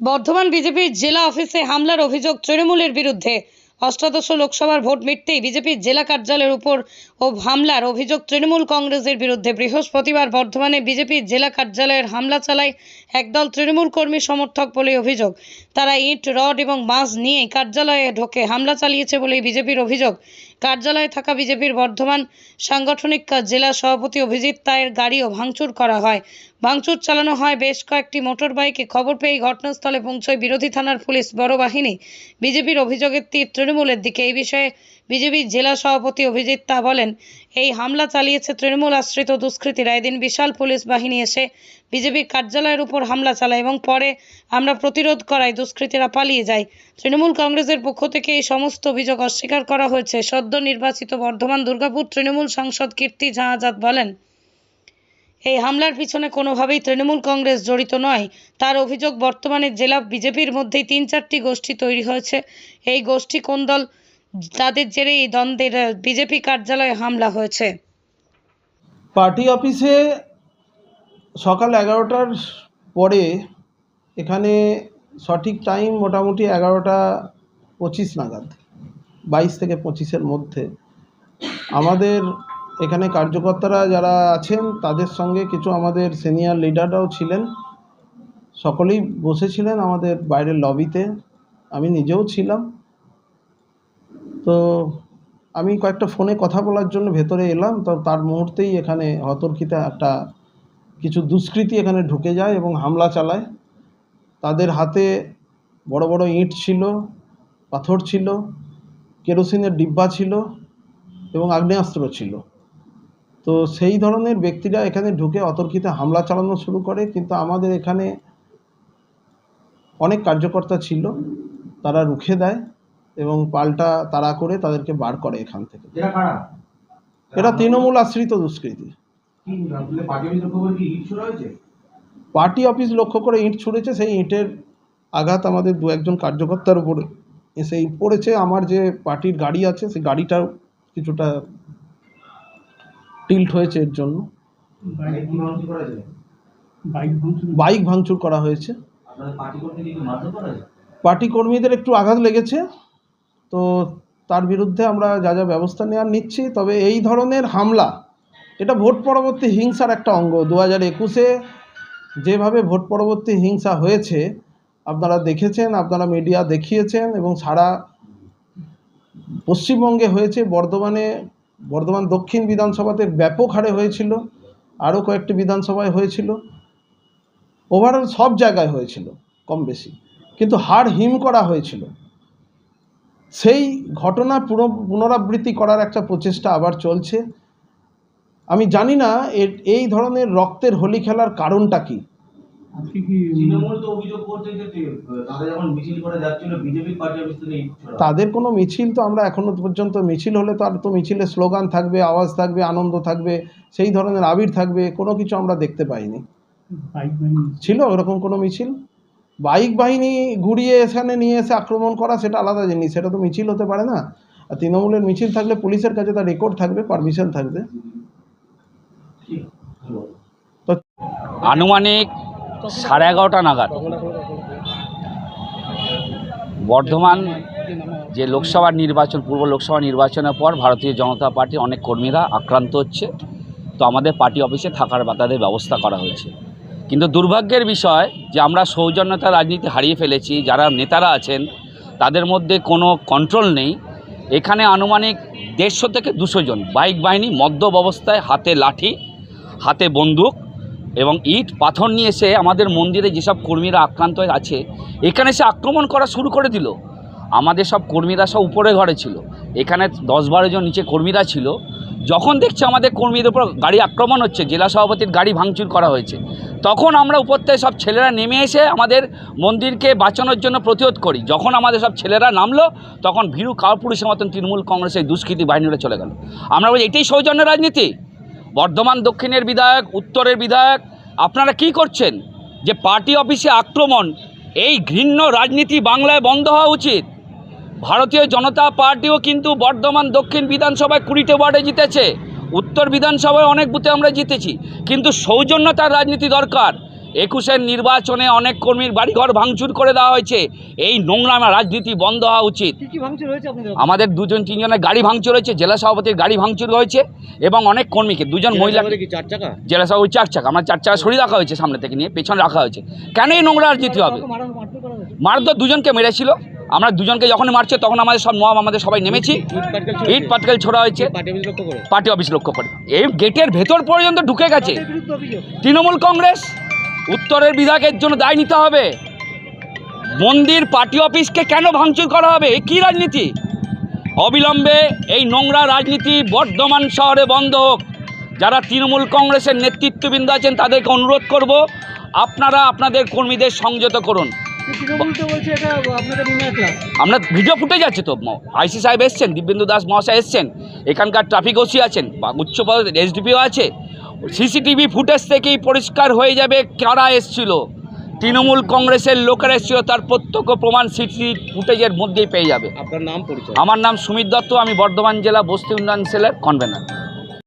বর্ধমান বিজেপির জেলা অফিসে হামলার অভিযোগ তৃণমূলের বিরুদ্ধে। অষ্টাদশ লোকসভার ভোট মিটতেই বিজেপির জেলা কার্যালয়ের উপর ও হামলার অভিযোগ তৃণমূল কংগ্রেসের বিরুদ্ধে বৃহস্পতিবার বর্ধমানে বিজেপির জেলা কার্যালয়ের হামলা চালায় একদল তৃণমূল কর্মী সমর্থক বলে অভিযোগ। তারা ইট, রড এবং বাঁশ নিয়ে কার্যালয়ে ঢোকে হামলা চালিয়েছে বলে বিজেপির অভিযোগ। কার্যালয়ে থাকা বিজেপির বর্ধমান সাংগঠনিক জেলা সভাপতি অভিজিৎ তায়ের গাড়িও ভাঙচুর করা হয়। ভাঙচুর চালানো হয় বেশ কয়েকটি মোটর বাইকে খবর পেয়ে ঘটনাস্থলে পৌঁছয় বিরোধী থানার পুলিশ। বড় বাহিনী। বিজেপির অভিযোগের তীর তৃণমূলের দিকে। এই বিষয়ে বিজেপির জেলা সভাপতি অভিজিৎ তা বলেন, এই হামলা চালিয়েছে তৃণমূল আশ্রিত দুষ্কৃতীরা। এদিন বিশাল পুলিশ বাহিনী এসে বিজেপির কার্যালয়ের উপর হামলা চালায় এবং পরে আমরা প্রতিরোধ করায় দুষ্কৃতীরা পালিয়ে যায়। তৃণমূল কংগ্রেসের পক্ষ থেকে এই সমস্ত অভিযোগ অস্বীকার করা হয়েছে। সদ্য নির্বাচিত বর্ধমান দুর্গাপুর তৃণমূল সাংসদ কীর্তি ঝা আজাদ বলেন, এই হামলার পিছনে কোনোভাবেই তৃণমূল কংগ্রেস জড়িত নয়। তার অভিযোগ, বর্তমানে জেলা বিজেপির মধ্যেই তিন চারটি গোষ্ঠী তৈরি হয়েছে। এই গোষ্ঠী কোন দল তাদের জেরে এই দ্বন্দ্বের বিজেপি কার্যালয়ে হামলা হয়েছে। পার্টি অফিসে সকাল এগারোটার পরে এখানে সঠিক টাইম মোটামুটি এগারোটা পঁচিশ নাগাদ, বাইশ থেকে পঁচিশের মধ্যে। আমাদের এখানে কার্যকর্তারা যারা আছেন, তাদের সঙ্গে কিছু আমাদের সিনিয়র লিডাররাও ছিলেন। সকলেই বসেছিলেন আমাদের বাইরের লবিতে আমি নিজেও ছিলাম। তো আমি কয়েকটা ফোনে কথা বলার জন্য ভেতরে এলাম। তো তার মুহূর্তেই এখানে হতর্কিতে একটা কিছু দুষ্কৃতী এখানে ঢুকে যায় এবং হামলা চালায়। তাদের হাতে বড় বড় ইঁট ছিল, পাথর ছিল, কেরোসিনের ডিব্বা ছিল এবং আগ্নেয়াস্ত্র ছিল। তো সেই ধরনের ব্যক্তিরা এখানে ঢুকে অতর্কিতে হামলা চালানো শুরু করে। কিন্তু আমাদের এখানে অনেক কার্যকর্তা ছিল, তারা রুখে দেয়। এবং পাল্টা তাড়া করে তাদেরকে বার করে এখান থেকে। এটা তৃণমূল আশ্রিত দুষ্কৃতী। পার্টি অফিসের খবর কি ইট শুরু হয়েছে পার্টি অফিস লক্ষ্য করে ইঁট ছুঁড়েছে সেই ইঁটের আঘাত আমাদের দু একজন কার্যকর্তার উপরে এসে ইঁট পড়েছে। আমার যে পার্টির গাড়ি আছে সেই গাড়িটাও কিছুটা টিল্ট হয়েছে এর জন্য। বাইক কি ভাঙচুর করা হয়েছে বাইক ভাঙচুর। করা হয়েছে। আপনাদের পার্টি করতে কি মারধর করা হয়েছে পার্টি কর্মীদের একটু আঘাত লেগেছে। তো তার বিরুদ্ধে আমরা যা যা ব্যবস্থা নেওয়ার নিচ্ছি, তবে এই ধরনের হামলা, এটা ভোট পরবর্তী হিংসার একটা অঙ্গ। দু হাজার একুশে যেভাবে ভোট পরবর্তী হিংসা হয়েছে, আপনারা দেখেছেন, আপনারা মিডিয়া দেখিয়েছেন এবং সারা পশ্চিমবঙ্গে হয়েছে, বর্ধমানে, বর্ধমান দক্ষিণ বিধানসভাতে ব্যাপক হারে হয়েছিল, আরও কয়েকটি বিধানসভায় হয়েছিল ওভারঅল সব জায়গায় হয়েছিল, কম বেশি। কিন্তু হাড় হিম করা হয়েছিল। সেই ঘটনা পুনঃ পুনরাবৃত্তি করার একটা প্রচেষ্টা আবার চলছে। আমি জানি না এ- এই ধরনের রক্তের হোলি খেলার কারণটা কি। তাদের কোনো মিছিল তো আমরা এখনও পর্যন্ত মিছিল হলে তো আর তো মিছিলে স্লোগান থাকবে আওয়াজ থাকবে আনন্দ থাকবে সেই ধরনের আবির থাকবে কোনো কিছু আমরা দেখতে পাইনি। ছিল ওরকম কোনো মিছিল? বাইক বাহিনী ঘুরিয়ে এখানে নিয়ে এসে আক্রমণ করা, সেটা আলাদা জিনিস, সেটা তো মিছিল হতে পারে না। আর তৃণমূলের মিছিল থাকলে পুলিশের কাছে তার রেকর্ড থাকবে পারমিশন থাকবে। ভালো। আনুমানিক সাড়ে এগারোটা নাগাদ বর্ধমান যে লোকসভা নির্বাচন, পূর্ব লোকসভা নির্বাচনের পর ভারতীয় জনতা পার্টি অনেক কর্মীরা আক্রান্ত হচ্ছে। তো আমাদের পার্টি অফিসে থাকার বা তাদের ব্যবস্থা করা হয়েছে। কিন্তু দুর্ভাগ্যের বিষয় যে আমরা সৌজন্যতা রাজনীতি হারিয়ে ফেলেছি, যারা নেতারা আছেন, তাদের মধ্যে কোনো কন্ট্রোল নেই। এখানে আনুমানিক দেড়শো থেকে দুশো জন, বাইক বাহিনী, মদ্যপ অবস্থায় হাতে লাঠি, হাতে বন্দুক এবং ইট, পাথর নিয়ে এসে আমাদের মন্দিরে যেসব কর্মীরা আক্রান্ত আছে, এখানে সে আক্রমণ করা শুরু করে দিল। আমাদের সব কর্মীরা সব উপরে ঘরে ছিল। এখানে দশ বারো জন নিচে কর্মীরা ছিল। যখন দেখছে আমাদের কর্মীদের উপর গাড়ি আক্রমণ হচ্ছে, জেলা সভাপতির গাড়ি ভাঙচুর করা হয়েছে, তখন আমরা থেকে সব ছেলেরা নেমে এসে আমাদের মন্দিরকে বাঁচানোর জন্য প্রতিরোধ করি। যখন আমাদের সব ছেলেরা নামলো, তখন ভীরু কাপুরুষের মতন তৃণমূল কংগ্রেসের দুষ্কৃতী বাহিনীরা চলে গেল। আমরা বলি, এটাই সৌজন্য রাজনীতি। বর্ধমান দক্ষিণের বিধায়ক, উত্তরের বিধায়ক, আপনারা কি করছেন? যে পার্টি অফিসে আক্রমণ, এই ঘৃণ্য রাজনীতি বাংলায় বন্ধ হওয়া উচিত। ভারতীয় জনতা পার্টিও কিন্তু বর্ধমান দক্ষিণ বিধানসভায় কুড়িতে ওয়ার্ডে জিতেছে। উত্তর বিধানসভায় অনেক বুথে আমরা জিতেছি। কিন্তু সৌজন্যতার রাজনীতি দরকার। একুশের নির্বাচনে অনেক কর্মীর বাড়িঘর ভাঙচুর করে দেওয়া হয়েছে। এই নোংরামা রাজনীতি বন্ধ হওয়া উচিত। আমাদের দুজন তিনজনের গাড়ি ভাঙচুর হয়েছে জেলা সভাপতির গাড়ি ভাঙচুর হয়েছে এবং অনেক কর্মীকে দুজন মহিলা জেলা সভাপতি চার চাকা আমার চার চাকা সরিয়ে রাখা হয়েছে সামনে থেকে নিয়ে পেছনে রাখা হয়েছে। কেন এই নোংরা রাজনীতি হবে? মারধর দুজনকে মেরেছিল। আমরা দুজনকে যখন মারছে, তখন আমাদের সব নবাব আমাদের সবাই নেমেছি। ইট, পাটকেল ছোড়া হয়েছে। পার্টি অফিস লক্ষ্য করে। এই গেটের ভেতর পর্যন্ত ঢুকে গেছে। তৃণমূল কংগ্রেস, উত্তরের বিভাগের জন্য দায় নিতে হবে। মন্দির, পার্টি অফিসকে কেন ভাঙচুর করা হবে? এ কী রাজনীতি? অবিলম্বে এই নোংরা রাজনীতি বর্ধমান শহরে বন্ধ হোক। যারা তৃণমূল কংগ্রেসের নেতৃত্ববৃন্দ আছেন, তাদেরকে অনুরোধ করব, আপনারা আপনাদের কর্মীদের সংযত করুন। আমরা ভিডিও ফুটেজ আছে তো আইসি সাহেব এসছেন দিব্যেন্দু দাস মহাশয় এসছেন এখানকার ট্রাফিক ওসি আছেন বা উচ্চপদ এসডিপিও আছে। সিসিটিভি ফুটেজ থেকেই পরিষ্কার হয়ে যাবে কারা এসছিল। তৃণমূল কংগ্রেসের লোকেরা এসছিল তার প্রত্যক্ষ প্রমাণ সিসি ফুটেজের মধ্যেই পেয়ে যাবে। আপনার নাম পরিচয়? আমার নাম সুমিত দত্ত আমি বর্ধমান জেলা বস্তি উন্নয়ন সেলের কনভেনার